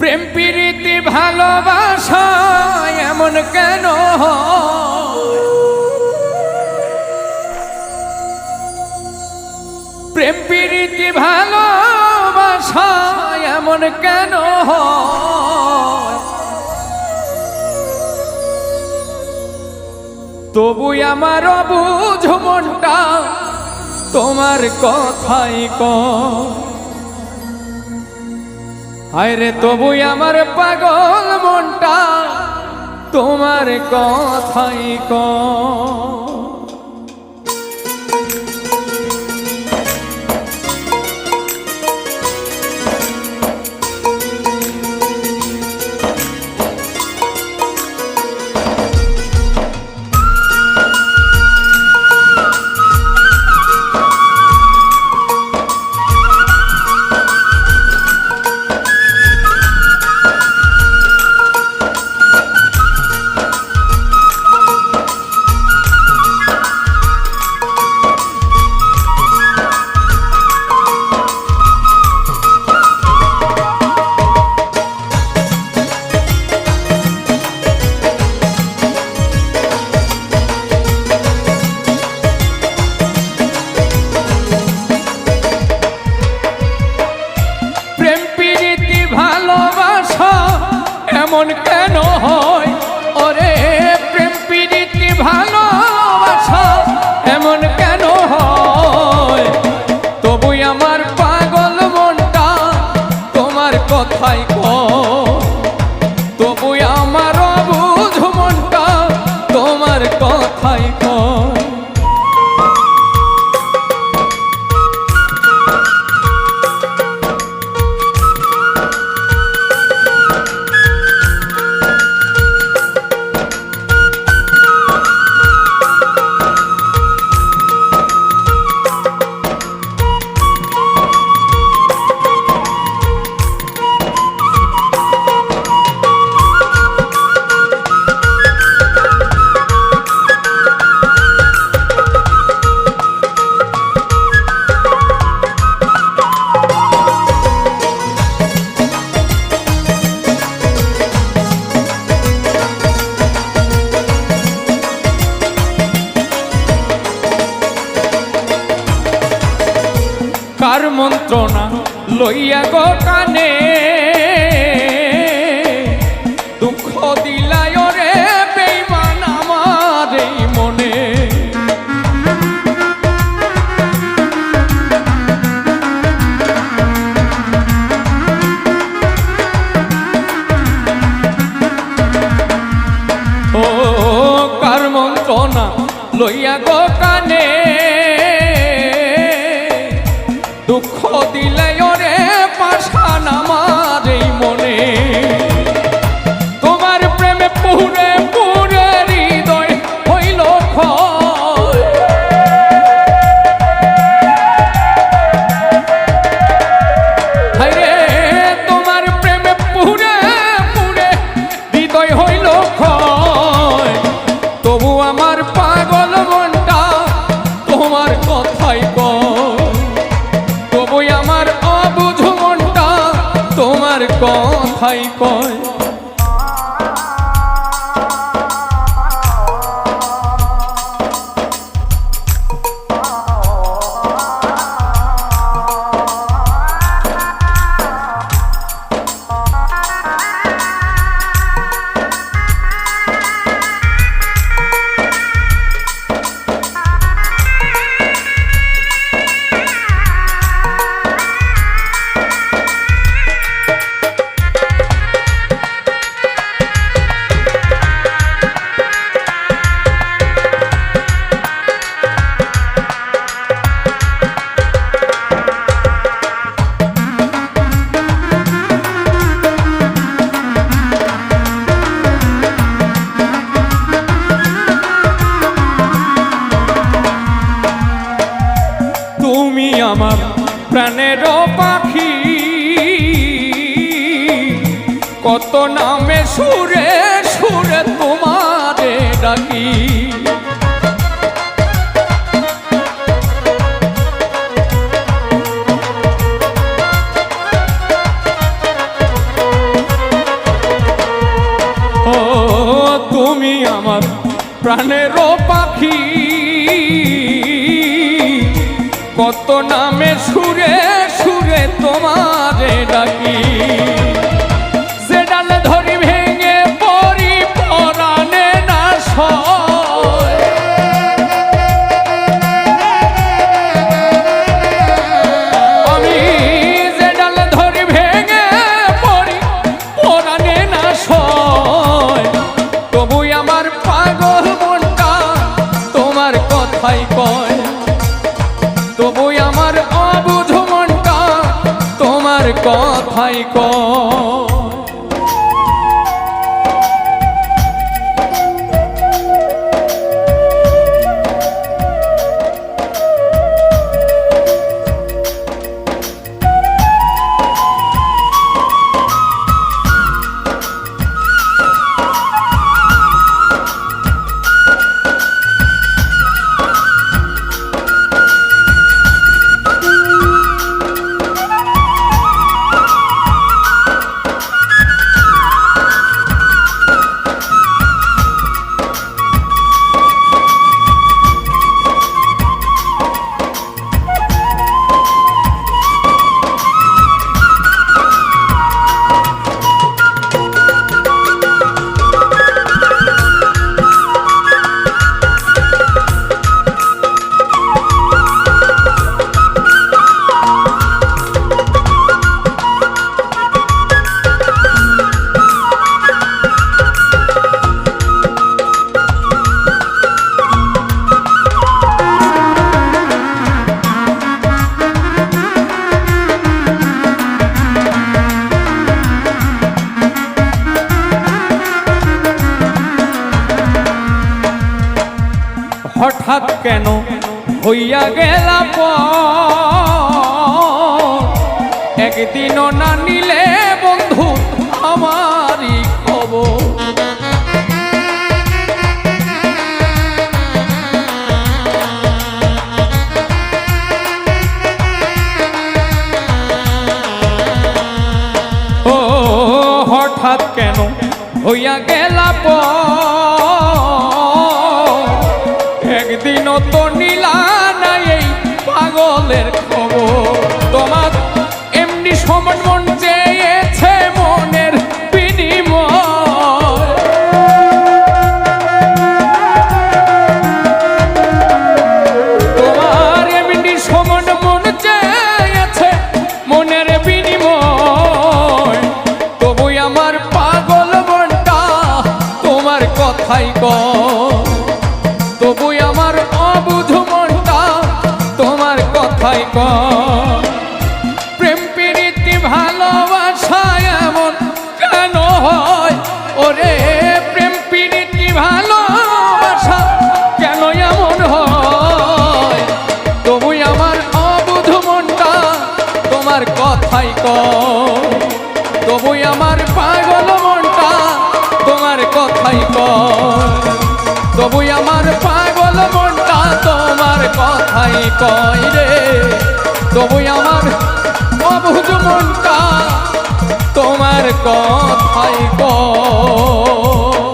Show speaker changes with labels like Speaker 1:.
Speaker 1: প্রেম প্রীতি, ভালোবাসা এমন কেন? প্রেম প্রীতি, ভালোবাসা এমন কেন? তবু আমার বুঝ মনটা তোমার কথাই কয় হায় রে তবু আমার পাগল মনটা তোমার কথাই ক কেন হয়? মন্ত্রণা লইয়া গো কানে। দুঃখ দিলায় রে বেইমান আমার এই মনে। ও কার মন্ত্রণা লইয়া গো আমার পাগল মনটা তোমার কথাই কয় তবু আমার অবুঝ মনটা তোমার কথাই কয় প্রাণের পাখি। কত নামে সুরে সুরে তোমারে ডাকি। তুমি আমার প্রাণের পাখি। কত নামে সুরে ডাকি কথাই কয়। কেন হইয়া গেলা একদিনও না নিলে বন্ধু আমারই খবর। ও হঠাৎ কেন হইয়া গেলা একদিনও তো নিলা নাই এই পাগলের খবর। তোমার এমনি সমান মন চেয়েছে মনের বিনিময়। তোমার এমনি মন চেয়েছে মনের তবুই আমার পাগল তোমার কথাই কয়। কয় তবুই আমার পাগল মনটা তোমার কথাই কয় তবুই আমার পাগল মনটা তোমার কথাই কয় রে। তবুই আমার অবুঝ মনটা তোমার কথাই কয়